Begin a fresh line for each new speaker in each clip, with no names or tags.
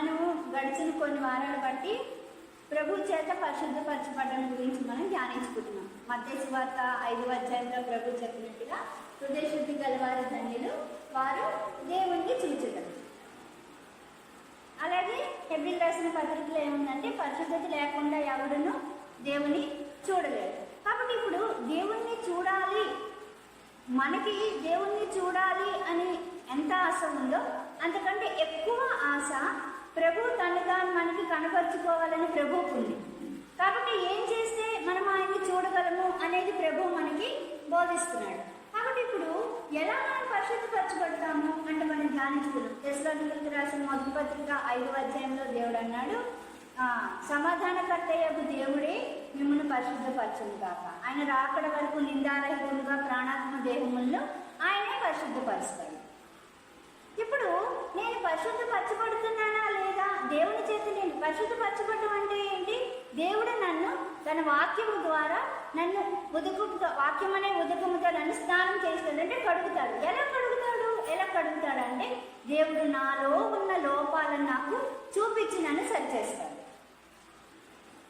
మనము గడిచిన కొన్ని వారాలు బట్టి ప్రభు చేత పరిశుద్ధపరచబడడం గురించి మనం ధ్యానించుకుంటున్నాం. మధ్య వార్త ఐదు అధ్యాయంలో ప్రభు చెప్పినట్టుగా హృదయశుద్ధి గలవారి ధన్యులు వారు దేవుణ్ణి చూచుతారు అలాగే హెబ్రిల్ రాసిన పత్రికలో ఏముందంటే పరిశుద్ధత లేకుండా ఎవరును దేవుని చూడలేరు కాబట్టి ఇప్పుడు దేవుణ్ణి చూడాలి మనకి దేవుణ్ణి చూడాలి అని ఎంత ఆశ ఉందో అంతకంటే ఎక్కువ ఆశ ప్రభు తను తాను మనకి కనపరుచుకోవాలని ప్రభువుకు ఉంది కాబట్టి ఏం చేస్తే మనం ఆయన్ని చూడగలము అనేది ప్రభు మనకి బోధిస్తున్నాడు. కాబట్టి ఇప్పుడు ఎలా మనం పరిశుద్ధపరచబడతాము అంటే మనం ధ్యానించుకున్నాం తెస్లోనికి రాసిన మొదటి పత్రిక ఐదవ అధ్యాయంలో దేవుడు అన్నాడు ఆ, సమాధానకర్తయ్యకు దేవుడే మిమ్మల్ని పరిశుద్ధపరచును కాక ఆయన రాకడ వరకు నిందారహితముగా ప్రాణాత్మ దేహములను ఆయనే పరిశుద్ధపరుస్తాడు. ఇప్పుడు నేను పరిశుద్ధపరచబడుతున్నానా దేవుని చేత నేను పరిశుద్ధపరచబడడం అంటే ఏంటి? దేవుడు నన్ను తన వాక్యము ద్వారా నన్ను ఉదుకుతో వాక్యం అనే ఉదుకముతో నన్ను స్నానం చేస్తాడు అంటే కడుగుతాడు. ఎలా కడుగుతాడు? ఎలా కడుగుతాడు అంటే దేవుడు నాలో ఉన్న లోపాలను నాకు చూపించి నన్ను సరిచేస్తాడు.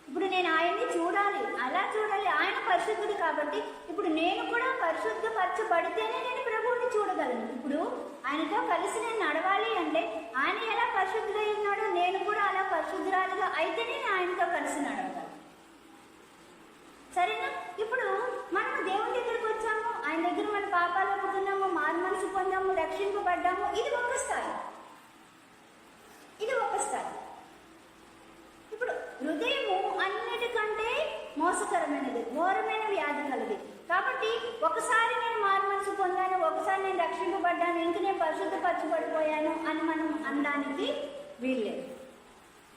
ఇప్పుడు నేను ఆయన్ని చూడాలి. అలా చూడాలి. ఆయన పరిశుద్ధుడు కాబట్టి ఇప్పుడు నేను కూడా పరిశుద్ధపరచబడితేనే నేను చూడగలను. ఇప్పుడు ఆయనతో కలిసి నేను నడవాలి అంటే ఆయన ఎలా పరిశుద్ధులై ఉన్నాడో నేను కూడా అలా పరిశుద్ధురాలుగా అయితేనే నేను ఆయనతో కలిసి నడవగలను సరేనా? ఇప్పుడు మనం దేవుని దగ్గరికి వచ్చాము. ఆయన దగ్గర మన పాపాలు ఒప్పుతున్నాము మారు మనసు పొందాము రక్షింపబడ్డాము. ఇది ఒక స్థాయి. ఇది ఒక స్థాయి. ఇప్పుడు హృదయము అన్నిటికంటే మోసకరమైనది. ఘోరమైన కాబట్టి ఒకసారి నేను మారు మనసు పొందాను ఒకసారి నేను రక్షింపబడ్డాను ఇంక నేను పరిశుద్ధపరచబడిపోయాను అని మనం అనడానికి వీల్లేదు.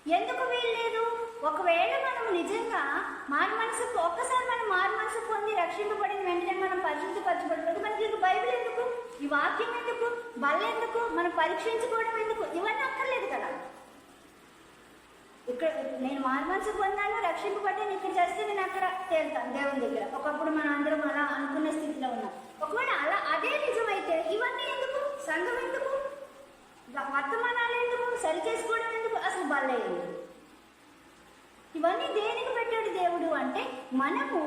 ఎందుకు వీల్లేదు? ఒకవేళ మనం నిజంగా మారు మనసు ఒక్కసారి మనం మారు మనసు పొంది రక్షింపబడిన వెంటనే మనం పరిశుద్ధపరచబడిపోతే మనకి ఇది బైబిల్ ఎందుకు? ఈ వాక్యం ఎందుకు? బల్ల ఎందుకు? మనం పరీక్షించుకోవడం ఎందుకు? ఇవన్నీ అక్కర్లేదు కదా. ఇక్కడ నేను మార్మల్స్ పొందాను రక్షింపబడ్డాను ఇక్కడ చేస్తే నేను అక్కడ తేలుతాను దేవుని దగ్గర. ఒకప్పుడు మనం అందరం అలా అనుకున్న స్థితిలో ఉన్నాం. ఒకవేళ అలా అదే నిజమైతే ఇవన్నీ ఎందుకు? సంఘం ఎందుకు? వర్తమానాలు ఎందుకు? సరి చేసుకోవడం ఎందుకు? అసలు బల్లే ఇవన్నీ దేనికి పెట్టాడు దేవుడు అంటే మనము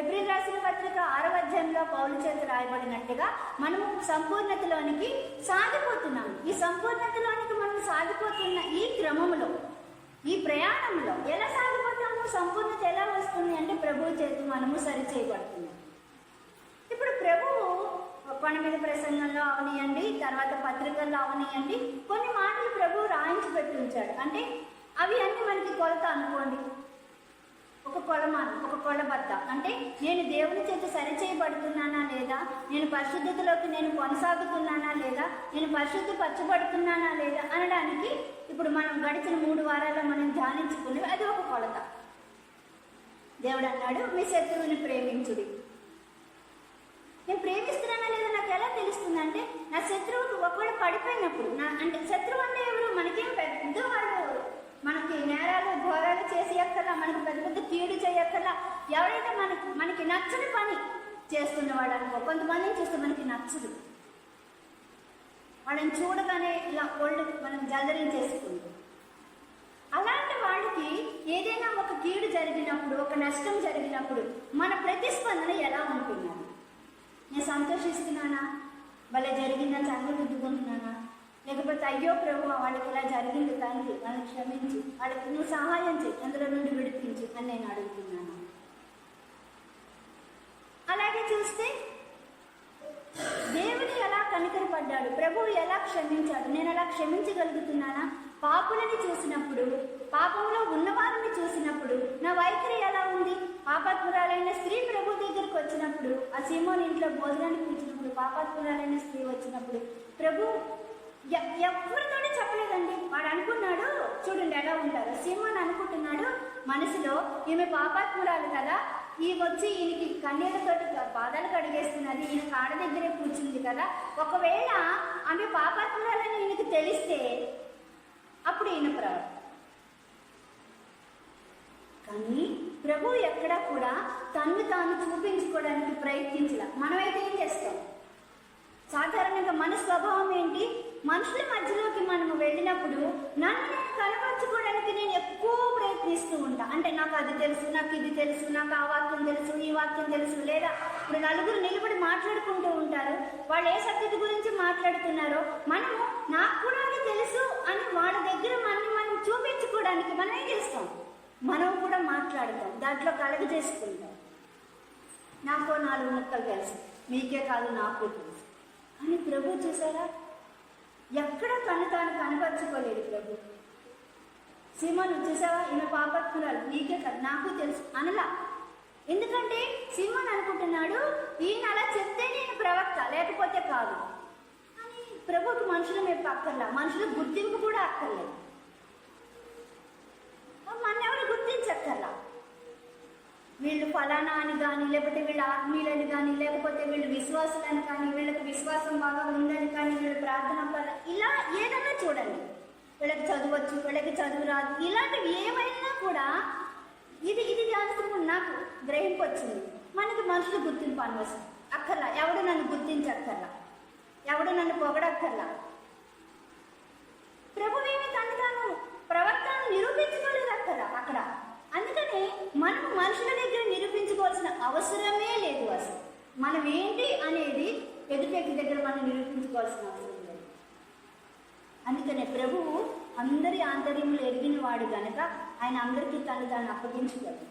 ఎబ్రిల్ రాసిన పత్రిక ఆరవ అధ్యాయంలో పౌలు చేత రాయబడినట్టుగా మనము సంపూర్ణతలోనికి సాగిపోతున్నాము ఈ సంపూర్ణతలోనికి మనం సాగిపోతున్న ఈ క్రమంలో ఈ ప్రయాణంలో ఎలా సాగిపోతాము? సంపూర్ణత ఎలా వస్తుంది అంటే ప్రభువు చేతి మనము సరి చేయబడుతున్నాం ఇప్పుడు ప్రభువు కొండ మీద ప్రసంగంలో అవనియండి తర్వాత పత్రికల్లో అవనియండి కొన్ని మాటలు ప్రభువు రాయించి పెట్టి ఉంచాడు. అంటే అవి అన్ని మనకి కొలత అనుకోండి. ఒక కొలమాన ఒక కొలబద్ద అంటే నేను దేవుని చేత సరిచేయబడుతున్నానా లేదా? నేను పరిశుద్ధతలోకి నేను కొనసాగుతున్నానా లేదా? నేను పరిశుద్ధి పచ్చబడుతున్నానా లేదా? అనడానికి ఇప్పుడు మనం గడిచిన మూడు వారాల్లో మనం ధ్యానించుకుని అది ఒక కొలత. దేవుడు అన్నాడు మీ శత్రువుని ప్రేమించుడి. నేను ప్రేమిస్తున్నానా లేదా? నాకు ఎలా తెలుస్తుంది? అంటే నా శత్రువుకు ఒకవేళ పడిపోయినప్పుడు నా అంటే శత్రువు అంటే ఎవరు? మనకేం పెద్దవాడు ఎవరు? ఘోరాలు మనకు మనకి పెద్ద పెద్ద కీడు చేయక్కర్లా. ఎవరైతే మనకి మనకి నచ్చని పని చేస్తున్నవాడు అనుకో కొంతమందిని చూస్తే మనకి నచ్చదు. వాళ్ళని చూడగానే ఇలా ఒళ్ళు మనం జలదరించేసుకుంటాం అలాంటి వాళ్ళకి ఏదైనా ఒక కీడు జరిగినప్పుడు ఒక నష్టం జరిగినప్పుడు మన ప్రతిస్పందన ఎలా ఉంటున్నాను నేను సంతోషిస్తున్నానా? భలే జరిగిందని చంద్రుద్దుకుంటున్నానా లేకపోతే అయ్యో ప్రభు వాళ్ళకి ఇలా జరిగింది తండ్రి వాళ్ళని క్షమించి వాళ్ళకి నువ్వు సహాయం చేయి అందులో నుండి విడిపించి అని నేను అడుగుతున్నాను. అలాగే చూస్తే దేవుని ఎలా కనికరపడ్డాడు ప్రభువు ఎలా క్షమించాడు నేను అలా క్షమించగలుగుతున్నానా? పాపులని చూసినప్పుడు పాపంలో ఉన్నవారిని చూసినప్పుడు నా వైఖరి ఎలా ఉంది? పాపాత్మురాలైన స్త్రీ ప్రభు దగ్గరికి వచ్చినప్పుడు ఆ సీమోని ఇంట్లో భోజనానికి వచ్చినప్పుడు పాపాత్మురాలైన స్త్రీ వచ్చినప్పుడు ప్రభు ఎవరితోనే చెప్పలేదండి. వాడు అనుకున్నాడు చూడండి ఎలా ఉంటారు సీమోన్ అనుకుంటున్నాడు మనసులో ఈమె పాపాత్మురాలు కదా. ఈ వచ్చి ఈయనకి కన్నీళ్ళతోటి పాదాలు కడిగేస్తున్నది. ఈయన కాడ దగ్గరే కూర్చుంది కదా. ఒకవేళ ఆమె పాపాత్మురాలని ఈయనకి తెలిస్తే అప్పుడు ఈయన ప్రవర్తన కానీ ప్రభు ఎక్కడా కూడా తన్ను తాను చూపించుకోవడానికి ప్రయత్నించలే. మనమైతే ఏం చేస్తాం? సాధారణంగా మన స్వభావం ఏంటి? మనుషుల మధ్యలోకి మనము వెళ్ళినప్పుడు నన్ను నేను కనపరచుకోవడానికి నేను ఎక్కువ ప్రయత్నిస్తూ ఉంటా. అంటే నాకు అది తెలుసు నాకు ఇది తెలుసు నాకు ఆ వాక్యం తెలుసు ఈ వాక్యం తెలుసు లేదా ఇప్పుడు నలుగురు నిలబడి మాట్లాడుకుంటూ ఉంటారు. వాళ్ళు ఏ సబ్జెక్ట్ గురించి మాట్లాడుతున్నారో మనము నాకు కూడా అది తెలుసు అని వాళ్ళ దగ్గర మనం మనం చూపించుకోవడానికి మనం ఏం చేస్తాం మనం కూడా మాట్లాడతాం దాంట్లో కలగ చేసుకుంటాం. నాకు నాలుగు ముక్కలు తెలుసు మీకే కాదు నాకు తెలుసు. కానీ ప్రభు చూసారా? ఎక్కడ తను తాను కనపరచుకోలేదు ప్రభు. సీమను చూసావా? ఈమె పాపత్మురాలు. నీకే కాదు నాకు తెలుసు. అనలా. ఎందుకంటే సీమన్ అనుకుంటున్నాడు ఈయన అలా చెప్తే నేను ప్రవక్త లేకపోతే కాదు. అని ప్రభుకి మనుషులు మీద అక్కర్లా మనుషులు గుర్తింపు కూడా అక్కర్లేదు. మన ఎవరు గుర్తించక్కర్లా? వీళ్ళు ఫలానా అని కానీ లేకపోతే వీళ్ళు ఆత్మీయులని కానీ లేకపోతే వీళ్ళు విశ్వాసులని కానీ వీళ్ళకి విశ్వాసం బాగా ఉందని కానీ వీళ్ళు ప్రార్థన ఇలా ఏదైనా చూడండి. వీళ్ళకి చదవచ్చు వీళ్ళకి చదువు రాదు ఇలాంటివి ఏమైనా కూడా ఇది ఇది జాగ్రత్తగా నాకు గ్రహింపు వచ్చింది మనకి మనుషులు గుర్తింపు అనవసరం. అక్కర్లా. ఎవడు నన్ను గుర్తించక్కర్లా? ఎవడు నన్ను పొగడక్కర్లా? ప్రభువేమి తను తాను ప్రవర్తనను నిరూపించుకోలేదు అక్కడ అక్కడ అందుకని మనం మనుషుల దగ్గర నిరూపించుకోవాల్సిన అవసరమే లేదు అసలు మనం ఏంటి అనేది ఎదుటి దగ్గర మనం నిరూపించుకోవాల్సిన అవసరం లేదు. అందుకనే ప్రభువు అందరి ఆంతర్యములు ఎరిగిన వాడు కనుక ఆయన అందరికీ తను దాన్ని అప్పగించగలడు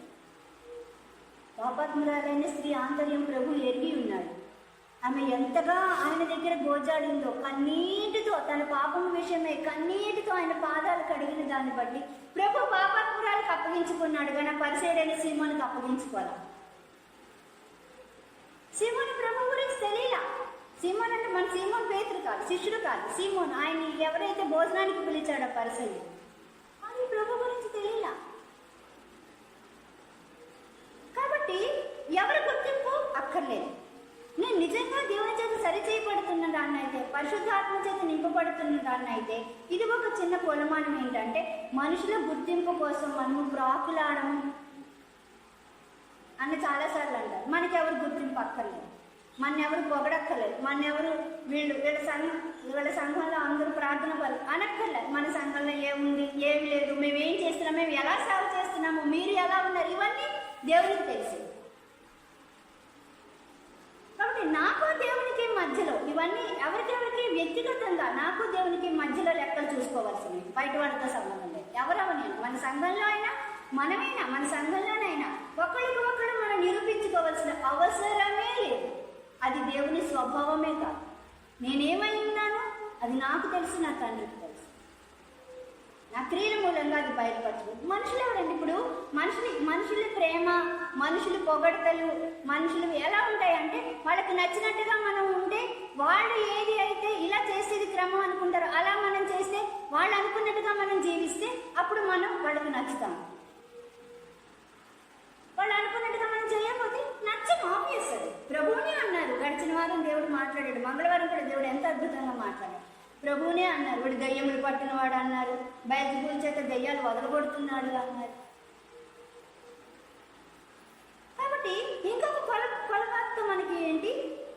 పాపాత్మురాలైన స్త్రీ ఆంతర్యం ప్రభు ఎరిగి ఉన్నాడు. ఆమె ఎంతగా ఆయన దగ్గర గోజాడిందో కన్నీటితో తన పాపం విషయమై కన్నీటితో ఆయన పాదాలు కడిగిన దాన్ని బట్టి ప్రభు పాపాత్మురాలకు అప్పగించుకున్నాడు. కానీ పరిసేడైన సీమోనికి అప్పగించుకోవాలి? సీమోని ప్రభు గురించి తెలియలా. సీమోన్ అంటే మన సీమోన్ పేతురు కాదు శిష్యుడు కాదు. సీమోన్ ఆయన ఎవరైతే భోజనానికి పిలిచాడో పరిసరి కానీ ప్రభు గురించి తెలియలా. కాబట్టి ఎవరి గుర్తింపు అక్కర్లేదు. నేను నిజంగా దేవుని చేత సరిచేయబడుతున్న దాన్ని అయితే పరిశుద్ధాత్మ చేత నింపబడుతున్న దాన్ని అయితే ఇది ఒక చిన్న కొలమానం ఏంటంటే మనుషుల గుర్తింపు కోసం మనము ప్రాకులాడము అని చాలాసార్లు అంటారు. మనకి ఎవరు గుర్తింపు అక్కర్లేదు మన ఎవరు పొగడక్కర్లేదు. మన ఎవరు వీళ్ళు వీళ్ళ సంఘం వీళ్ళ సంఘంలో అందరూ ప్రార్థన పలు అనక్కర్లేదు. మన సంఘంలో ఏముంది ఏమి లేదు. మేము ఏం చేస్తున్నాం మేము ఎలా సేవ చేస్తున్నాము మీరు ఎలా ఉన్నారు ఇవన్నీ దేవునికి తెలుసు. కాబట్టి నాకు దేవునికి మధ్యలో ఇవన్నీ ఎవరికెవరికి వ్యక్తిగతంగా నాకు దేవునికి మధ్యలో లెక్కలు చూసుకోవాల్సింది బయట వాళ్ళతో సంబంధం లేదు. ఎవరెవరు నేను మన సంఘంలో అయినా మనమైనా మన సంఘంలోనైనా ఒకరికి ఒకరు మనం నిరూపించుకోవాల్సిన అవసరమే లేదు. అది దేవుని స్వభావమే కాదు. నేనేమై ఉన్నాను అది నాకు తెలుసు నా తండ్రికి తెలుసు. నా క్రియల మూలంగా అది బయలుపరచు మనుషులు ఎవరండి ఇప్పుడు? మనుషులు మనుషుల ప్రేమ మనుషులు పొగడతలు మనుషులు ఎలా ఉంటాయంటే వాళ్ళకి నచ్చినట్టుగా మనం ఉంటే వాళ్ళు ఏది అయితే ఇలా చేసేది క్రమం అనుకుంటారో అలా మనం చేస్తే వాళ్ళు అనుకున్నట్టుగా మనం జీవిస్తే అప్పుడు మనం వాళ్ళకు నచ్చుతాం వాళ్ళు అనుకున్నట్టుగా మనం చేయకపోతే నచ్చం ఆబ్వియస్ అది ప్రభువునే శనివారం దేవుడు మాట్లాడాడు. మంగళవారం కూడా దేవుడు ఎంత అద్భుతంగా మాట్లాడాడు. ప్రభువునే అన్నారు వాడు దయ్యములు పట్టినవాడు అన్నారు. బయలుపూల చేత దయ్యాలు వదలగొడుతున్నాడు అన్నారు. కాబట్టి ఇంకొక కొల కొలమాత్త మనకి ఏంటి?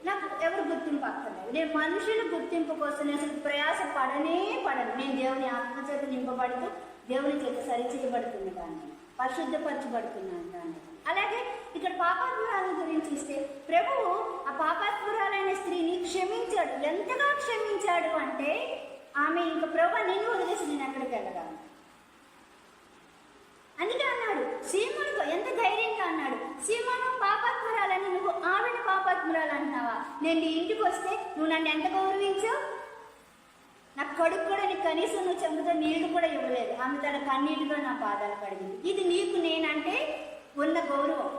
నాకు ఎవరు గుర్తింపు అక్కర్లేదు. నేను మనుషుల గుర్తింపు కోసం నేను అసలు ప్రయాస పడనే పడను. నేను దేవుని ఆత్మచేత నింపబడుతూ దేవుని చేత సరిచేయబడుతుంది దాన్ని పరిశుద్ధపరచబడుతున్నాను దాన్ని అలాగే ఇక్కడ పాపాత్మురాలను గురించి ఇస్తే ప్రభువు ఆ పాపాత్మురాలైన స్త్రీని క్షమించాడు. ఎంతగా క్షమించాడు అంటే ఆమె ఇంక ప్రభు నేను వదిలేసి నేను ఎక్కడికి వెళ్ళగలను? అందుకే అన్నాడు సీమోనుతో ఎంత ధైర్యంగా అన్నాడు సీమను పాపాత్మురాలని నువ్వు ఆవిడ పాపాత్మురాలు అంటున్నావా? నేను నీ ఇంటికి వస్తే నువ్వు నన్ను ఎంత గౌరవించావు? నాకు కడుపు కూడా నీకు కనీసం నువ్వు చెంపుతో నీళ్ళు కూడా ఇవ్వలేదు. ఆమె తన కన్నీటితో నా పాదాలు కడిగింది. ఇది నీకు నేనంటే ఉన్న గౌరవం.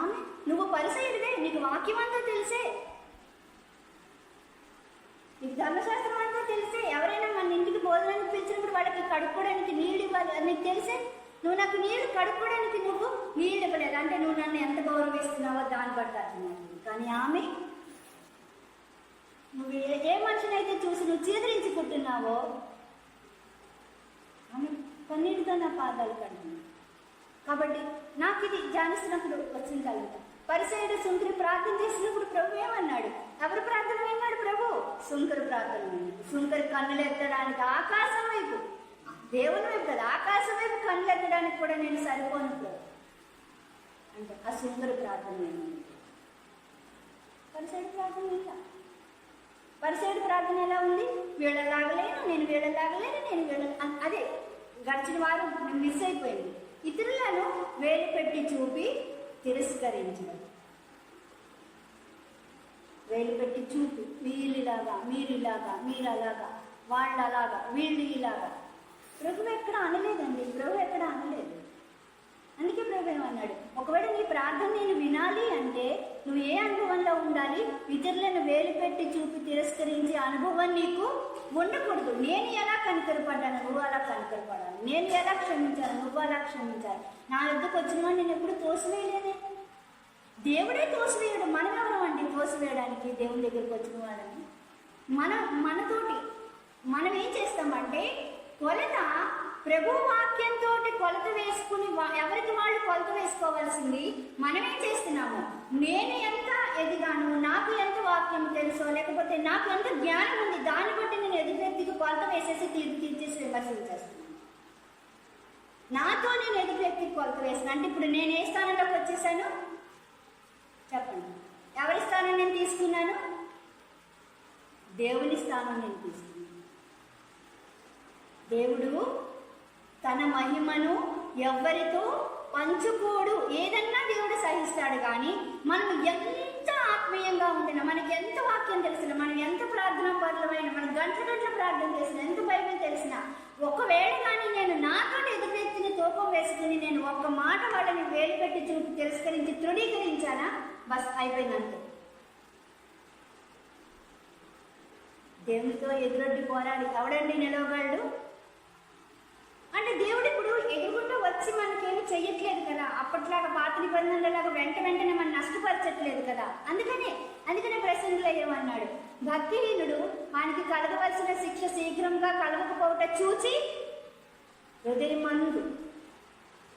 ఆమె నువ్వు పరిసయుడివే నీకు వాక్యం అంతా తెలిసే. నీకు ధర్మశాస్త్రం అంతా తెలిసే. ఎవరైనా మన ఇంటికి భోజనానికి పిలిచినప్పుడు వాళ్ళకి కడుక్కోవడానికి నీళ్ళు ఇవ్వాలి. అది నీకు తెలిసే? నువ్వు నాకు నీళ్ళు కడుక్కోవడానికి నువ్వు నీళ్ళు ఇవ్వలేదు. అంటే నువ్వు నన్ను ఎంత గౌరవిస్తున్నావో దాన్ని బట్టి కానీ ఆమె నువ్వు ఏ ఏ మనిషినైతే చూసి నువ్వు చీదరించుకుంటున్నావో ఆమె కన్నీటితో నా పాదాలు కడిగింది కాబట్టి నాకు ఇది ధ్యానిస్తున్నప్పుడు వచ్చింది కలుగుతా. పరిసైడు సుంకరి ప్రార్థన చేసినప్పుడు ప్రభు ఏమన్నాడు? ఎవరు ప్రార్థన ఏమన్నాడు ప్రభు? సుంకరి ప్రార్థన విన్నాడు. సుంకరి కన్నులు ఎత్తడానికి ఆకాశం వైపు. దేవుని వైపు కదా ఆకాశం వైపు కన్నులు ఎత్తడానికి కూడా నేను సరిపోను అంటే ఆ సుంకరి ప్రార్థన పరిసైడు ప్రార్థన విన్నా పరిసైడు ప్రార్థన ఎలా ఉంది? వీళ్ళలాగలేను నేను వీళ్ళలాగలేను నేను వీళ్ళ అదే గడిచిన వారం మిస్ అయిపోయింది. ఇతరులను వేలు పెట్టి చూపి తిరస్కరించడం వేలు పెట్టి చూపి. వీళ్ళు ఇలాగా మీరు ఇలాగా మీరు అలాగా వాళ్ళు అలాగా వీళ్ళు ఇలాగా. ప్రభు ఎక్కడ అనలేదండి. ప్రభు ఎక్కడ అనలేదు. అందుకే ప్రభు ఏమన్నాడు? ఒకవేళ నీ ప్రార్థన నేను వినాలి అంటే నువ్వు ఏ అనుభవంలో ఉండాలి? ఇతరులను వేలు పెట్టి చూపి తిరస్కరించే అనుభవం నీకు ఉండకూడదు. నేను ఎలా కనికరపడ్డాను? నువ్వు అలా నేను ఎలా క్షమించాను నువ్వు అలా క్షమించాలి? నా యుద్ధకు వచ్చిన నేను ఎప్పుడు తోసివేయలేదే. దేవుడే తోసివేయడు. మనం ఎవరం అండి తోసివేయడానికి దేవుని దగ్గరికి వచ్చిన వాళ్ళని? మన మనతోటి. మనం ఏం చేస్తామంటే కొలత ప్రభు వాక్యంతో కొలత వేసుకుని ఎవరికి వాళ్ళు కొలత వేసుకోవాల్సింది? మనం ఏం చేస్తున్నాము? నేను ఎంత ఎదిగాను? నాకు ఎంత వాక్యం తెలుసో లేకపోతే నాకు ఎంత జ్ఞానం ఉంది? దాన్ని బట్టి నేను ఎదుగు వ్యక్తికి కొలత వేసేసి తీర్చి తీర్చేసి విమర్శించేస్తున్నాను. నాతో నేను ఎదుటి వ్యక్తికి కొలత వేసిన. అంటే ఇప్పుడు నేను ఏ స్థానంలోకి వచ్చేసాను? చెప్పండి. ఎవరి స్థానం నేను తీసుకున్నాను? దేవుని స్థానం నేను తీసుకున్నాను. దేవుడు తన మహిమను ఎవ్వరితో పంచుకోడు. ఏదన్నా దేవుడు సహిస్తాడు కానీ మనం ఎంత ఆత్మీయంగా ఉండినా మనకి ఎంత వాక్యం తెలిసిన మనం ఎంత ప్రార్థన పరులమైన మనం గంటల గంటల ప్రార్థన చేసిన ఎంత బైబిల్ తెలిసిన ఒకవేళ కానీ నేను నాతో ఎదురు వ్యక్తిని తూపం వేసుకుని నేను ఒక్క మాట వాళ్ళని వేలు పెట్టి చూపి తిరస్కరించి తృణీకరించానా? బస్ అయిపోయిందంతే. దేవునితో ఎదురొడ్డి పోరాడి ఎవడండి నిలవగాళ్ళు అంటే దేవుడు ఇప్పుడు ఎదుగుంటూ వచ్చి మనకేమి చెయ్యట్లేదు కదా. అప్పట్లాగా పాత నిబంధనలాగా వెంట వెంటనే మనం నష్టపరచట్లేదు కదా. అందుకనే అందుకనే ప్రసంగులు ఏమన్నాడు? భక్తిహీనుడు వానికి కలగవలసిన శిక్ష శీఘ్రంగా కలగకపోవట చూచి హృదయమందు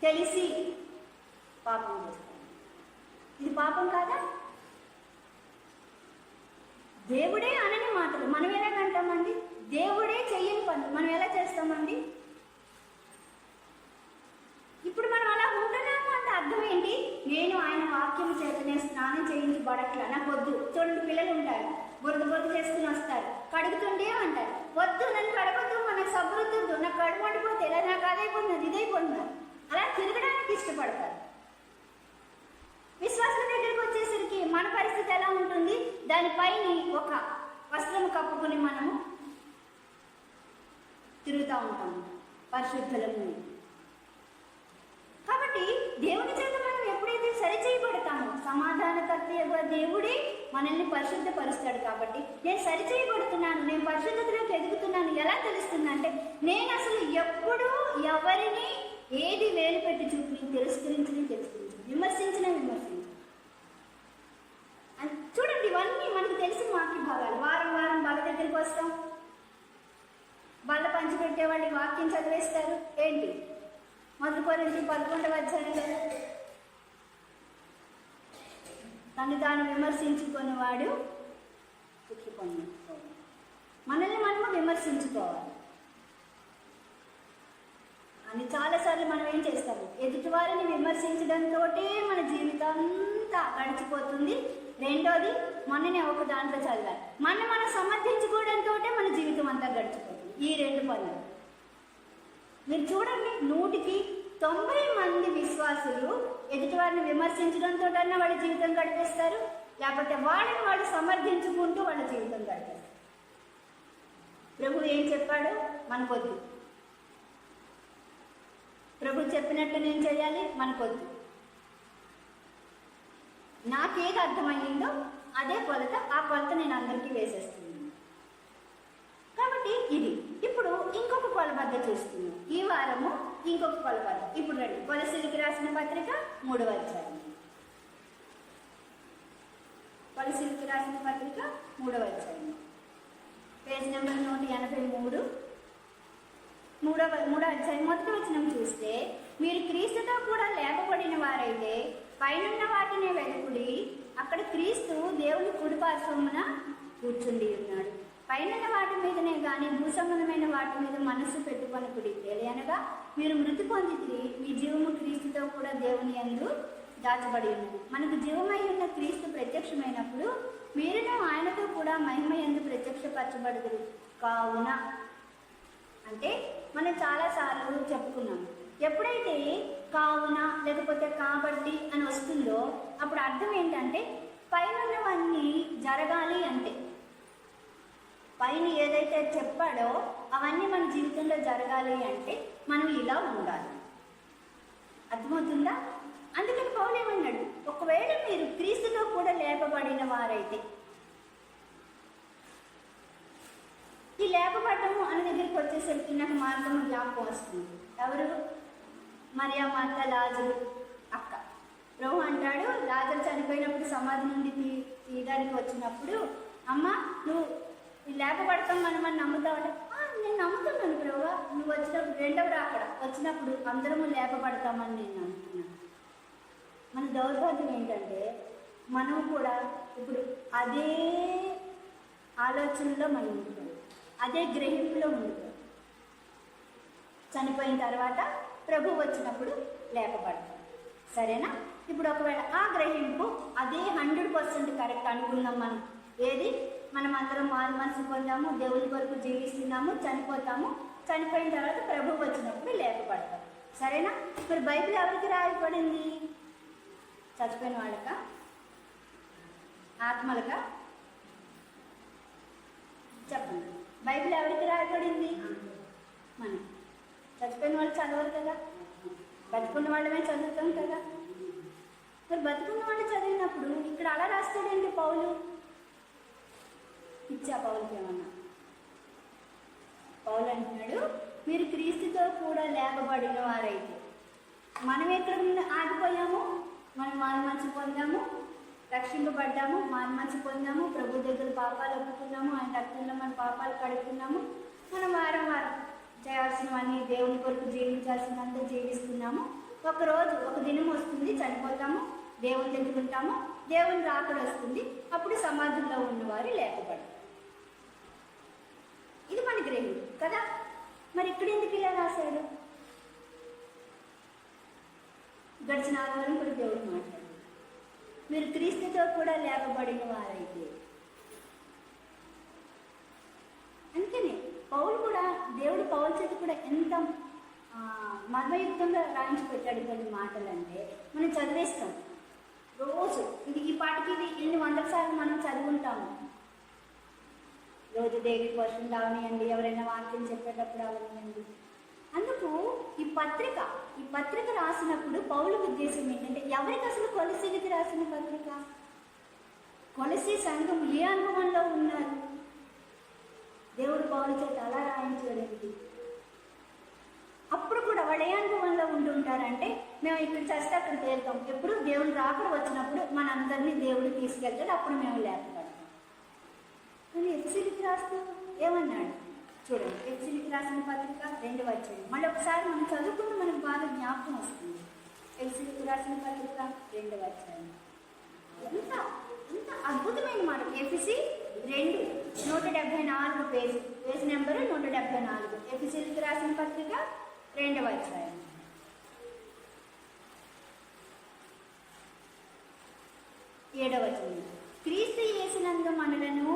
తెలిసి పాపం చేస్తాడు. ఇది పాపం కాదా? దేవుడే అనని మాటలు. మనం ఎలా కంటామండి? దేవుడే చెయ్యని పనులు. మనం ఎలా చేస్తామండి? ఇప్పుడు మనం అలా ఉండలేము అంటే అర్థం ఏంటి? నేను ఆయన వాక్యం చేతనే స్నానం చేయించబడట్ల నాకు వద్దు. చూడండి పిల్లలు ఉంటారు. బురద బురద చేసుకుని వస్తారు. కడుగుతుండే అంటారు వద్దు నన్ను కడగొద్దు మనకు సబ్బురుద్దు నాకు కడుమండిపోతే ఇలా నాకు అదైపోతున్నది ఇదైపోతున్నది అలా తిరగడానికి ఇష్టపడతారు. విశ్వాసం దగ్గరికి వచ్చేసరికి మన పరిస్థితి ఎలా ఉంటుంది? దానిపైన ఒక వస్త్రం కప్పుకొని మనము తిరుగుతూ ఉంటాము. పరిశుద్ధులము. కాబట్టి దేవుని చేత మనం ఎప్పుడైతే సరిచేయబడతామో సమాధానకర్త దేవుడే మనల్ని పరిశుద్ధపరుస్తాడు కాబట్టి నేను సరిచేయబడుతున్నాను నేను పరిశుద్ధతలోకి ఎదుగుతున్నాను ఎలా తెలుస్తుంది అంటే నేను అసలు ఎప్పుడూ ఎవరిని ఏది వేలు పెట్టి చూపి తిరస్కరించిన తెలుస్తుంది విమర్శించిన విమర్శించిన. చూడండి ఇవన్నీ మనకు తెలిసిన వాక్య భాగాలు వారం వారం బల దగ్గరికి వస్తాం. బల పంచిపెట్టే వాళ్ళు వాక్యం చదివేస్తారు. ఏంటి? మొదటి కొరించి పదకొండవ అధ్యాయంలో తను తాను విమర్శించుకున్నవాడు చిక్కుకొని మనల్ని మనము విమర్శించుకోవాలి. అని చాలాసార్లు మనం ఏం చేస్తాము? ఎదుటివారిని విమర్శించడంతో మన జీవితం అంతా గడిచిపోతుంది. రెండోది మనని ఒక దాంట్లో చదివాను మన మనం సమర్థించుకోవడంతో మన జీవితం అంతా గడిచిపోతుంది. ఈ రెండు పనులు. మీరు చూడండి నూటికి తొంభై మంది విశ్వాసులు ఎదుటివారిని విమర్శించడంతో వాళ్ళ జీవితం గడిపేస్తారు. లేకపోతే వాళ్ళని వాళ్ళు సమర్థించుకుంటూ వాళ్ళ జీవితం గడిపేస్తారు. ప్రభు ఏం చెప్పాడు? మనకొద్దు. ప్రభు చెప్పినట్టు నేను చేయాలి మనకొద్దు. నాకేది అర్థమయ్యిందో అదే కొలత ఆ కొలత నేను అందరికీ వేసేస్తాను కాబట్టి ఇది. ఇప్పుడు ఇంకొక కొలబద్ద చూస్తున్నాం ఈ వారము ఇంకొక కొలబద్ద ఇప్పుడు రండి. కొలసిలికి రాసిన పత్రిక మూడవ అధ్యాయం. కొలసిలికి రాసిన పత్రిక మూడవ అధ్యాయం. పేజ్ నెంబర్ నూట ఎనభై మూడు. మూడవ మూడో అధ్యాయం. మొదటి వచనం చూస్తే మీరు క్రీస్తుతో కూడా లేపబడిన వారైతే పైనున్న వాటిని వెలుకుడి దేవుని కుడిపార్శ్వమున కూర్చుండి ఉన్నాడు. పైన వాటి మీదనే కానీ భూసంబంధమైన వాటి మీద మనస్సు పెట్టుకొని కుడి అనగా మీరు మృతి పొందితే మీ జీవము క్రీస్తుతో కూడా దేవుని అందు దాచబడి ఉన్నది. మనకు జీవమై ఉన్న క్రీస్తు ప్రత్యక్షమైనప్పుడు మీరును ఆయనతో కూడా మహిమ ఎందు ప్రత్యక్షపరచబడుదురు. కావున అంటే మనం చాలాసార్లు చెప్పుకున్నాం. ఎప్పుడైతే కావున లేకపోతే కాబట్టి అని వస్తుందో అప్పుడు అర్థం ఏంటంటే పైన ఉన్నవన్నీ జరగాలి అంటే. పైన ఏదైతే చెప్పాడో అవన్నీ మన జీవితంలో జరగాలి అంటే మనం ఇలా ఉండాలి. అర్థమవుతుందా? అందుకని పౌలు ఏమన్నాడు? ఒకవేళ మీరు క్రీస్తులో కూడా లేపబడిన వారైతే ఈ లేపబడము అనే దగ్గరికి వచ్చేసరికి నాకు మార్గం జ్ఞాపకం వస్తుంది. ఎవరు? మరియా మాత లాజరు అక్క. ప్రభు అంటాడు లాజరు చనిపోయినప్పుడు సమాధి నుండి తీ తీయడానికి వచ్చినప్పుడు అమ్మ నువ్వు ఈ మనం మనం అని అంటే నేను నమ్ముతున్నాను ప్రభు. నువ్వు వచ్చినప్పుడు రెండవ రాకడ వచ్చినప్పుడు అందరము లేపబడతామని నేను నమ్ముతున్నాను. మన దౌర్భాగ్యం ఏంటంటే మనం కూడా ఇప్పుడు అదే ఆలోచనలో మనం ఉంటాం అదే గ్రహింపులో ఉంటాం చనిపోయిన తర్వాత ప్రభు వచ్చినప్పుడు లేపబడతాం సరేనా? ఇప్పుడు ఒకవేళ ఆ గ్రహింపు అదే హండ్రెడ్ పర్సెంట్ కరెక్ట్ అనుకుందాం మనం. ఏది? మనం అందరం మారు మనసు పొందాము దేవుని కొరకు జీవిస్తున్నాము చనిపోతాము. చనిపోయిన తర్వాత ప్రభు వచ్చినప్పుడు లేపబడతాం. సరేనా? ఇప్పుడు బైబిల్ ఎవరికి రాయబడింది? చచ్చిపోయిన వాళ్ళక? ఆత్మలక? చెప్పండి. బైబిల్ ఎవరికి రాయబడింది? మనం చచ్చిపోయిన వాళ్ళు చదవరు కదా? బతుకున్న వాళ్ళమే చదువుతాం కదా? మరి బతుకున్న వాళ్ళు చదివినప్పుడు ఇక్కడ అలా రాస్తాడండి పౌలు? ఇచ్చా పౌలకి ఏమన్నా? పౌలు అంటున్నాడు మీరు క్రీస్తుతో కూడా లేపబడిన వారైతే మనం ఎక్కడ ఆగిపోయాము? మనం మారు మంచి పొందాము రక్షింపబడ్డాము మారు మంచి పొందాము ప్రభు దగ్గర పాపాలు ఒప్పుకున్నాము ఆయన రక్తంలో మన పాపాలు కడుక్కున్నాము మనం వారం వారం చేయాల్సినవన్నీ దేవుని కొరకు జీవించాల్సినంత జీవిస్తున్నాము. ఒక రోజు ఒక దినం వస్తుంది చనిపోతాము దేవుని దగ్గర ఉంటాము దేవుని రాకడ వస్తుంది అప్పుడు సమాజంలో ఉన్నవారు లేకపడతారు ఇది మన గ్రహింపు కదా? మరి ఇక్కడ ఎందుకు ఇలా రాశాడు గడిచిన ఆదివారం కూడా దేవుడు మాట్లాడు మీరు క్రీస్తుతో కూడా లేపబడిన వారైతే. అందుకనే పౌలు కూడా దేవుడు పౌల చేత కూడా ఎంత మర్మయుక్తంగా రాయించి పెట్టాడు కొన్ని మాటలు అంటే మనం చదివేస్తాం. రోజు ఇది ఈ పాటికి ఇది ఎన్ని వందల సార్లు మనం చదువుంటాము. రోజు దేవుడికి వర్షం రావనియండి ఎవరైనా వాక్యం చెప్పేటప్పుడు అవనియండి అందుకు ఈ పత్రిక ఈ పత్రిక రాసినప్పుడు పౌలు ఉద్దేశం ఏంటంటే ఎవరికి అసలు కొలసీలకి రాసిన పత్రిక? కొలసి సంఘం ఏ అనుభవంలో ఉన్నారు? దేవుడు పౌలు చేత అలా రాయించలేదు అప్పుడు కూడా వాళ్ళు ఏ అనుభవంలో ఉంటుంటారంటే మేము ఇక్కడ చేస్తే అక్కడ తేలుతాం. ఎప్పుడు దేవుడు రాకడ వచ్చినప్పుడు మనందరినీ దేవుడు తీసుకెళ్తాడు అప్పుడు మేము లేకపోతాం కానీ ఎఫ్సీలికి రాస్తూ ఏమన్నాడు? చూడండి ఎఫ్సీలికి రాసిన పత్రిక రెండు వచ్చాయి మళ్ళీ ఒకసారి మనం చదువుకుంటే మనకు బాగా జ్ఞాపకం వస్తుంది. ఎఫ్సీలికి రాసిన పత్రిక రెండు వచ్చాయి ఎంత ఎంత అద్భుతమైన మాట. ఎఫ్సి రెండు నూట డెబ్బై నాలుగు పేజ్. పేజ్ నెంబరు నూట డెబ్బై నాలుగు. ఎఫ్సీలికి రాసిన పత్రిక రెండవ అధ్యాయం. ఏడవ క్రీస్తు చేసినందు మనలను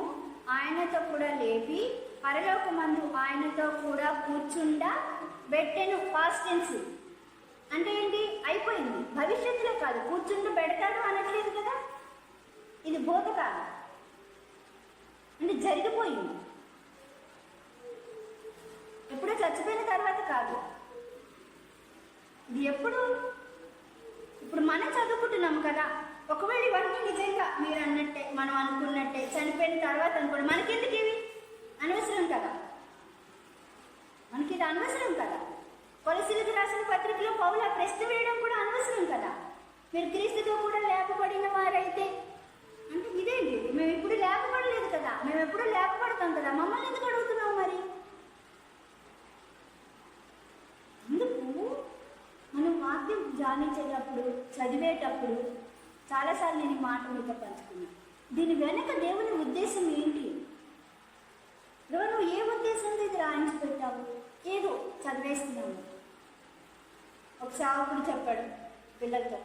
ఆయనతో కూడా లేపి పరలోకమందు ఆయనతో కూడా కూర్చుండ బెట్టెను పాస్ట్ అంటే ఏంటి? అయిపోయింది. భవిష్యత్తులో కాదు. కూర్చుంటూ పెడతాడు అనట్లేదు కదా? ఇది భూతకాలం అంటే జరిగిపోయింది. ఎప్పుడో చచ్చిపోయిన తర్వాత కాదు. ఇది ఎప్పుడు? ఇప్పుడు మనం చదువుకుంటున్నాం కదా. ఒకవేళ ఇవన్నీ నిజంగా మీరు అన్నట్టే మనం అనుకున్నట్టే చనిపోయిన తర్వాత అనుకోండి మనకెందుకు ఇవి? అనవసరం కదా. మనకి ఇది అనవసరం కదా. కొలసీలకు రాసిన పత్రికలో పౌల ప్రశ్న వేయడం కూడా అనవసరం కదా. మీరు క్రీస్తుతో కూడా లేపబడిన వారైతే అంటే ఇదేంటి? మేము ఇప్పుడు లేపబడలేదు కదా. మేము ఎప్పుడు లేపబడతాం కదా. మమ్మల్ని ఎందుకు అడుగుతున్నాం మరి? అందుకు మనం వాక్యం ధ్యానించేటప్పుడు చదివేటప్పుడు చాలాసార్లు నేను మాట మీతో పంచుకున్నాను దీని వెనక దేవుని ఉద్దేశం ఏంటి? ఎవరు ఏ ఉద్దేశంతో ఇది రాయించి పెట్టావు? ఏదో చదివేస్తున్నాము ఒక సేవకుడు చెప్పాడు పిల్లలతో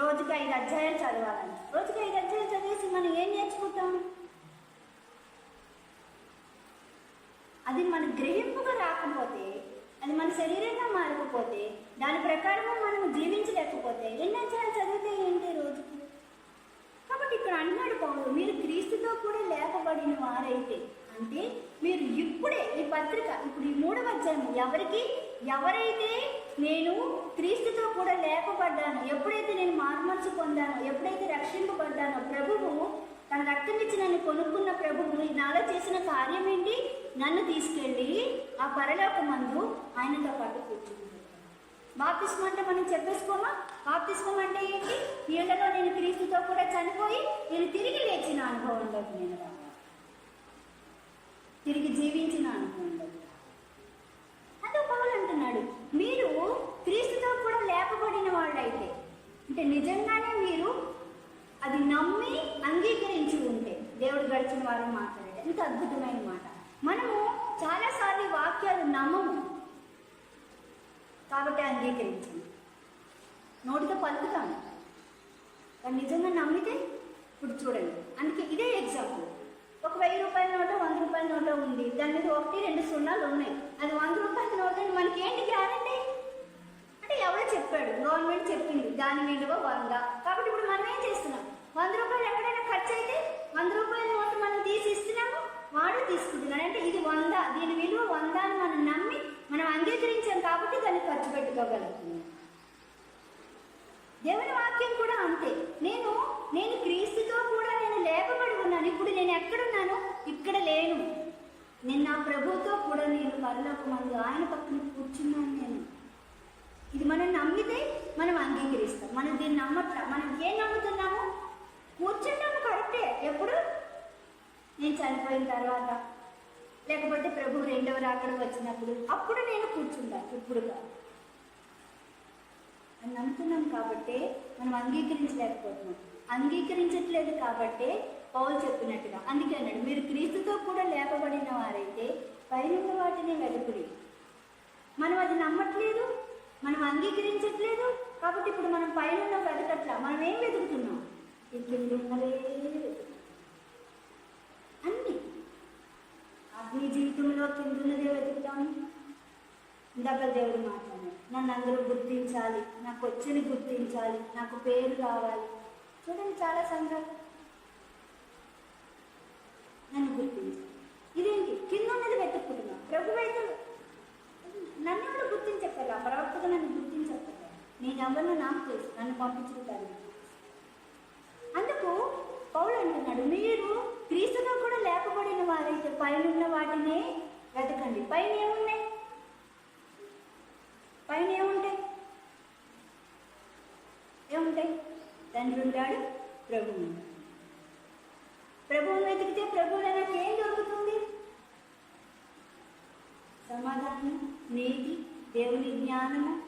రోజుకి ఐదు అధ్యాయాలు చదవాలని రోజుకి ఐదు అధ్యాయాలు చదివేసి మనం ఏం నేర్చుకుంటాం? అది మన గ్రహింపుగా రాకపోతే అది మన శరీరంగా మారకపోతే దాని ప్రకారం మనం జీవించలేకపోతే ఎన్ని అధ్యాయాలు చదివితే ఏంటి రోజు? కాబట్టి ఇక్కడ అన్నాడు పౌరుడు మీరు క్రీస్తుతో కూడా లేపబడిన వారైతే అంటే మీరు ఇప్పుడే ఈ పత్రిక ఇప్పుడు ఈ మూడవ అధ్యాయం ఎవరికి? ఎవరైతే నేను క్రీస్తుతో కూడా లేపబడ్డాను ఎప్పుడైతే నేను మార్మర్చి పొందానో ఎప్పుడైతే రక్షింపబడ్డానో ప్రభువు తన రక్తమిచ్చి నన్ను కొనుక్కున్న ప్రభువు నాలో చేసిన కార్యం ఏంటి నన్ను తీసుకెళ్ళి ఆ పరలోక మందు ఆయనతో పాటు కూర్చుంటాను బాప్తిస్మం అంటే మనం చెప్పేసుకోమా? బాప్తిస్మం అంటే ఏంటి? నీళ్ళలో నేను క్రీస్తుతో కూడా చనిపోయి నేను తిరిగి లేచిన అనుభవంలోకి నేను తిరిగి జీవించిన అనుభవంలోకి అదే పౌలు అంటున్నాడు మీరు క్రీస్తుతో కూడా లేపబడిన వాళ్ళైతే అంటే నిజంగానే మీరు అది నమ్మి అంగీకరించి ఉంటే దేవుడు గడిచిన వారు మాట్లాడాడు. ఎంత అద్భుతమైన మాట. మనము చాలాసార్లు వాక్యాలు నమ్మము. కాబట్టి అంగీకరించండి నోటితో పలుకుతాను. కానీ నిజంగా నమ్మితే ఇప్పుడు చూడండి. అందుకే ఇదే ఎగ్జాంపుల్ ఒక వెయ్యి రూపాయల నోట వంద రూపాయల నోట ఉంది. దాని మీద ఒకటి రెండు సున్నాలు ఉన్నాయి. అది వంద రూపాయల నోట మనకి ఏంటి గ్యారంటీ? అంటే ఎవరో చెప్పాడు. గవర్నమెంట్ చెప్పింది. దాని విలువ వంద. కాబట్టి ఇప్పుడు మనం ఏం చేస్తున్నాం? వంద రూపాయలు ఎక్కడైనా ఖర్చు అయితే వంద రూపాయల నోటు మనం తీసి ఇస్తున్నాము? వాడు తీసుకుంటున్నాడు. అంటే ఇది వంద. దీని విలువ వంద అని మనం నమ్మి మనం అంగీకరించాం కాబట్టి దాన్ని ఖర్చు పెట్టుకోగలుగుతున్నాం. దేవుని వాక్యం కూడా అంతే. నేను నేను క్రీస్తుతో కూడా నేను లేపబడి ఉన్నాను. ఇప్పుడు నేను ఎక్కడున్నాను? ఇక్కడ లేను. నేను నా ప్రభుతో కూడా నేను పరలోక మందు ఆయన పక్కన కూర్చున్నాను నేను. ఇది మనం నమ్మితే మనం అంగీకరిస్తాం. మనం దీన్ని నమ్మట్లా? మనం ఏం నమ్ముతున్నాము? కూర్చుంటాము కరెక్టే. ఎప్పుడు? నేను చనిపోయిన తర్వాత. లేకపోతే ప్రభు రెండవ రాకడ వచ్చినప్పుడు అప్పుడు నేను కూర్చుంటాను ఇప్పుడు కాదు అని నమ్ముతున్నాం కాబట్టే మనం అంగీకరించలేకపోతున్నాం. అంగీకరించట్లేదు కాబట్టే పౌలు చెప్పినట్టుగా అందుకే అన్నాడు మీరు క్రీస్తుతో కూడా లేపబడిన వారైతే పైన వాటిని వెలుపుడి మనం అది నమ్మట్లేదు మనం అంగీకరించట్లేదు కాబట్టి ఇప్పుడు మనం పైన వెతకట్లా మనం ఏం వెతుకుతున్నాం ఇప్పుడు ఉన్నవే వెతుకుతున్నాం అన్ని ఆత్మీయ జీవితంలో కిందున్నదే వెతుకుతాము ఇందాక దేవుడు మాట్లాడారు నన్ను అందరూ గుర్తించాలి నాకు వచ్చిన గుర్తించాలి నాకు పేరు కావాలి చూడండి చాలా సంఘాలు నన్ను గుర్తించాలి. ఇదేంటి? కింద ఉన్నది వెతుక్కుంటున్నా ప్రభు అయితే నన్ను కూడా గుర్తించక్కర్లా ప్రవక్తగా నన్ను గుర్తించక్కర్లా నేను ఎవరినో నాకు తెలుసు. నన్ను పంపించుకుంటాను అందుకు పౌలు అంటున్నాడు మీరు క్రీస్తుగా కూడా లేకపోయిన వారైతే పైన వాటినే వెతకండి. పైన ఏమున్నాయి? పైన ఏముంటాయి? ఏముంటాయి? తండ్రి ఉంటాడు ప్రభువు ఉంటాడు. వెతికితే ప్రభువులో నాకు ఏం దొరుకుతుంది సమాధానం నీతి దేవుని జ్ఞానము.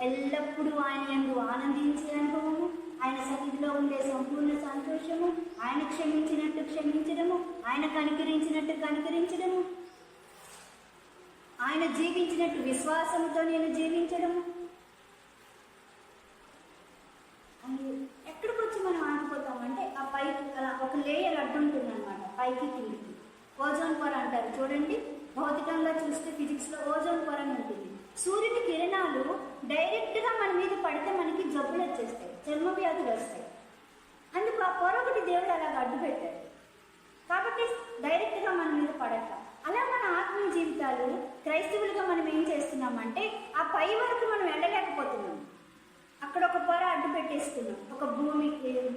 ఎల్లప్పుడూ ఆయన ఎందు ఆనందించే అనుభవము. ఆయన సన్నిధిలో ఉండే సంపూర్ణ సంతోషము. ఆయన క్షమించినట్టు క్షమించడము. ఆయన కనికరించినట్టు కనికరించడము. ఆయన జీవించినట్టు విశ్వాసంతో నేను జీవించడం అని ఎక్కడికి వచ్చి మనం ఆగిపోతామంటే ఆ పైకి అలా ఒక లేయర్ అడ్డుంటుంది అనమాట పైకి కిందికి. ఓజోన్ పొర అంటారు. చూడండి భౌతికంగా చూస్తే ఫిజిక్స్లో ఓజోన్ పొర అని ఉంటుంది. సూర్యుని కిరణాలు డైరెక్ట్గా మన మీద పడితే మనకి జబ్బులు వచ్చేస్తాయి చర్మ వ్యాధులు వస్తాయి. అందుకు ఆ పొర ఒకటి దేవుడు అలాగ అడ్డు పెట్టాడు కాబట్టి డైరెక్ట్గా మన మీద పడక అలా మన ఆత్మీయ జీవితాలు క్రైస్తవులుగా మనం ఏం చేస్తున్నామంటే ఆ పై వరకు మనం వెళ్ళలేకపోతున్నాం. అక్కడ ఒక పొర అడ్డు పెట్టేస్తున్నాం. ఒక భూమి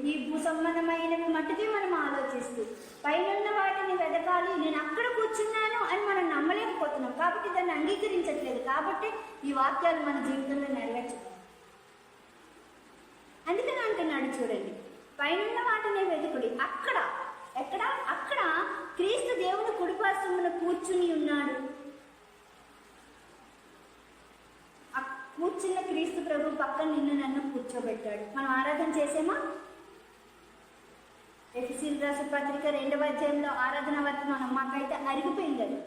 ఈ భూ సంబంధమైనవి మట్టుకే మనం ఆలోచిస్తూ పైనున్న వాటిని వెతకాలి నేను అక్కడ కూర్చున్నాను అని మనం నమ్మలేకపోతున్నాం. కాబట్టి దాన్ని అంగీకరించట్లేదు. కాబట్టి ఈ వాక్యాలు మన జీవితంలో నెరవేర్చు అందుకని అంటున్నాడు చూడండి పైనున్న వాటిని వెతుకుడి అక్కడ ఎక్కడ? అక్కడ క్రీస్తు దేవుని కుడిపార్శ్వమున కూర్చుని ఉన్నాడు. కూర్చున్న క్రీస్తు ప్రభు పక్కన నిన్ను నన్ను కూర్చోబెట్టాడు. మనం ఆరాధన చేసేమా? ఎఫ్సీల్ ఎఫ్ఎస్సి పత్రిక రెండవ అధ్యాయంలో ఆరాధన వర్తమానం మాకైతే అరిగిపోయింది అది.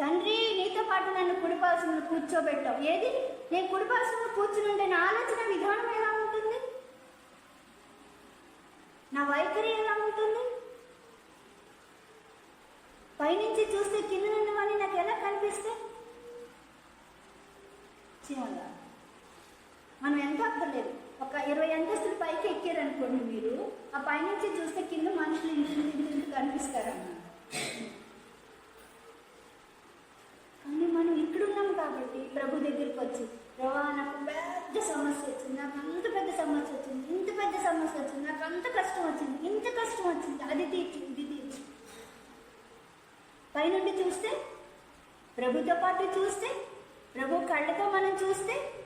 తండ్రి నీతో పాటు నన్ను కుడిపాల్సిన కూర్చోబెట్టావు. ఏది? నేను కుడిపాల్సిన కూర్చుని ఉండే నా ఆలోచన విధానం ఎలా ఉంటుంది నా వైఖరి ఎలా ఉంటుంది? పైనుంచి చూస్తే కింద ఉన్నవని నాకు ఎలా కనిపిస్తే? చేయాలా మనం ఎంత అక్కర్లేదు. ఒక ఇరవై అంతస్తులు పైకి ఎక్కారనుకోండి మీరు ఆ పైనుంచి చూస్తే కింద మనుషులు ఇంటి ఇంటి కనిపిస్తారన్నమాట. కానీ మనం ఇక్కడున్నాం కాబట్టి ప్రభు దగ్గరికి వచ్చి ప్రభా నాకు పెద్ద సమస్య వచ్చింది నాకు అంత పెద్ద సమస్య వచ్చింది ఇంత పెద్ద సమస్య వచ్చింది అంత కష్టం వచ్చింది. ఇంత కష్టం వచ్చింది. అది తీర్చు ఇది తీర్చు. పైనుండి చూస్తే ప్రభుతో పాటు చూస్తే ప్రభు కళ్ళతో మనం చూస్తే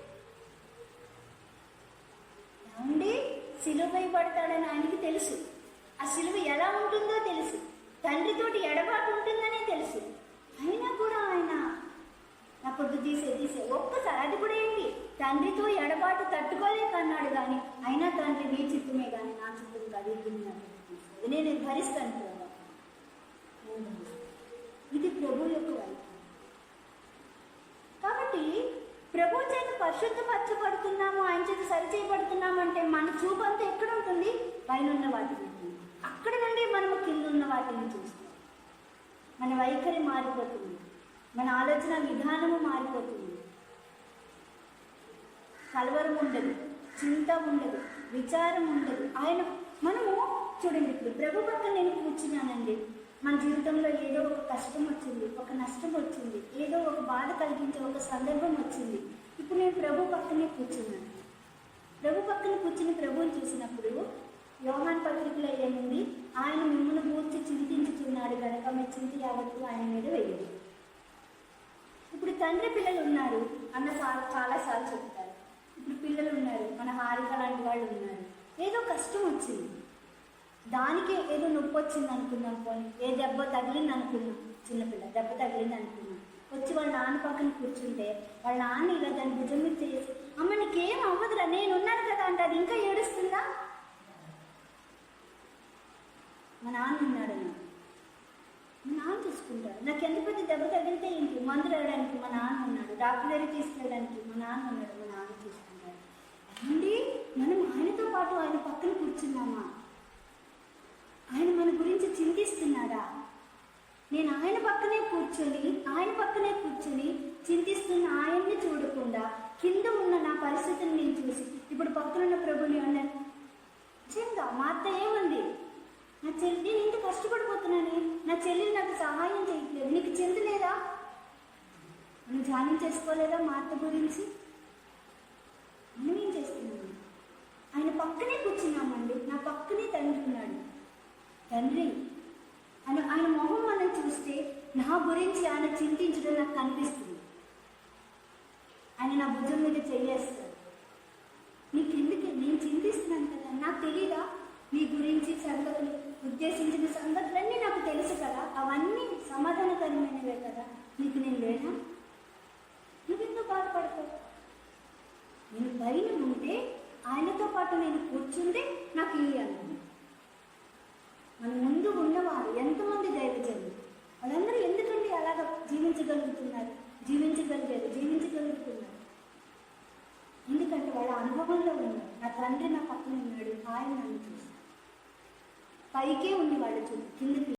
ఉండి సిలువై పడతాడని ఆయనకి తెలుసు. ఆ సిలువ ఎలా ఉంటుందో తెలుసు. తండ్రితోటి ఎడబాటు ఉంటుందనే తెలుసు. అయినా కూడా ఆయన నా తీసే తీసే ఒక్కసారి అది కూడా ఏంటి? తండ్రితో ఎడబాటు తట్టుకోలేక అన్నాడు కానీ అయినా తండ్రి నీ చిత్తమే కానీ నా చిత్తం కాదు. ఇది నేను భరిస్తాను ఇది ప్రభు యొక్క కాబట్టి ప్రభు చేత పరిశుద్ధపరచబడుతున్నాము ఆయన చేత సరిచేయబడుతున్నాము అంటే మన చూపు అంతా ఎక్కడ ఉంటుంది? పైన ఉన్న వాటిని అక్కడ నుండి మనము కింద ఉన్న వాటిని చూస్తాం మన వైఖరి మారిపోతుంది. మన ఆలోచన విధానము మారిపోతుంది. కలవరం ఉండదు చింత ఉండదు విచారం ఉండదు. ఆయన మనము చూడండి ఇప్పుడు ప్రభు పక్కన నేను కూర్చున్నానండి. మన జీవితంలో ఏదో ఒక కష్టం వచ్చింది ఒక నష్టం వచ్చింది ఏదో ఒక బాధ కలిగించే ఒక సందర్భం వచ్చింది. ఇప్పుడు నేను ప్రభు పక్కనే కూర్చున్నాను. ప్రభు పక్కన కూర్చుని ప్రభువుని చూసినప్పుడు యోహాన్ పత్రికలో ఏముంది? ఆయన మిమ్మల్ని పూర్తి చింతించుతున్నాడు కనుక మీ చింత యావత్తు ఆయన మీద వేయండి. ఇప్పుడు తండ్రి పిల్లలు ఉన్నారు. అన్న చాలా చాలాసార్లు చెప్తారు. ఇప్పుడు పిల్లలు ఉన్నారు. మన హారిక లాంటి వాళ్ళు ఉన్నారు. ఏదో కష్టం వచ్చింది. దానికి ఏదో నొప్పి వచ్చింది అనుకున్నాం పోనీ. ఏ దెబ్బ తగిలింది అనుకున్నాం. చిన్నపిల్ల దెబ్బ తగిలింది అనుకున్నాం. వచ్చి వాళ్ళ నాన్న పక్కన కూర్చుంటే వాళ్ళ నాన్న ఇలా దాని భుజం మీద చేసి అమ్మ నీకేం అవ్వదురా నేను ఉన్నాను కదా అంటే అది ఇంకా ఏడుస్తుందా? మా నాన్న ఉన్నాడు నాన్న చూసుకుంటాడు నాకు ఎంత పెద్ద దెబ్బ తగిలితే ఏంటి? మందులు వేయడానికి మా నాన్న ఉన్నాడు. డాక్టర్ దగ్గర తీసుకెళ్ళడానికి మా నాన్న ఉన్నాడు. మా నాన్న చూసుకుంటాడు అండి మనం ఆయనతో పాటు ఆయన పక్కన కూర్చున్నామా? ఆయన మన గురించి చింతిస్తున్నాడా? నేను ఆయన పక్కనే కూర్చొని ఆయన పక్కనే కూర్చొని చింతిస్తున్న ఆయన్ని చూడకుండా కింద ఉన్న నా పరిస్థితిని నేను చూసి ఇప్పుడు పక్కన ఉన్న ప్రభుని అన్నాను నిజంగా మా అత్త ఏమంది? నా చెల్లి నేను ఇంత కష్టపడిపోతున్నాను. నా చెల్లి నాకు సహాయం చేయట్లేదు. నీకు చెందలేదా? లేదా నువ్వు ధ్యానం చేసుకోలేదా మా అత్త గురించి? నేనేం చేస్తున్నాను? ఆయన పక్కనే కూర్చున్నామండి. నా పక్కనే తండ్రి ఉన్నాడు. తండ్రి అని ఆయన మొహం మనం చూస్తే నా గురించి ఆయన చింతించడం నాకు కనిపిస్తుంది. ఆయన నా భుజం మీద చెయ్యేస్తాడు. నీకెందుకు? నేను చింతిస్తున్నాను కదా. నాకు తెలీదా? నీ గురించి చదవలేదు ఉద్దేశించిన సంగతులన్నీ నాకు తెలుసు కదా. అవన్నీ సమాధానకరమైనవే కదా. నీకు నేను లేనా? నువ్వెందుకు బాధపడతావు నేను పైన ఉంటే ఆయనతో పాటు నేను కూర్చుంటే నాకు ఈ అన్నది మన ముందు ఉన్నవారు ఎంతమంది దైవజనులు? వాళ్ళందరూ ఎందుకండి అలాగ జీవించగలుగుతున్నారు? జీవించగలిగారు జీవించగలుగుతున్నారు. ఎందుకంటే వాళ్ళ అనుభవంలో ఉన్నారు నా తండ్రి నా పక్కన ఉన్నాడు ఆయన నన్ను చూసి పైకే ఉంది వాళ్ళ చూపు కిందకి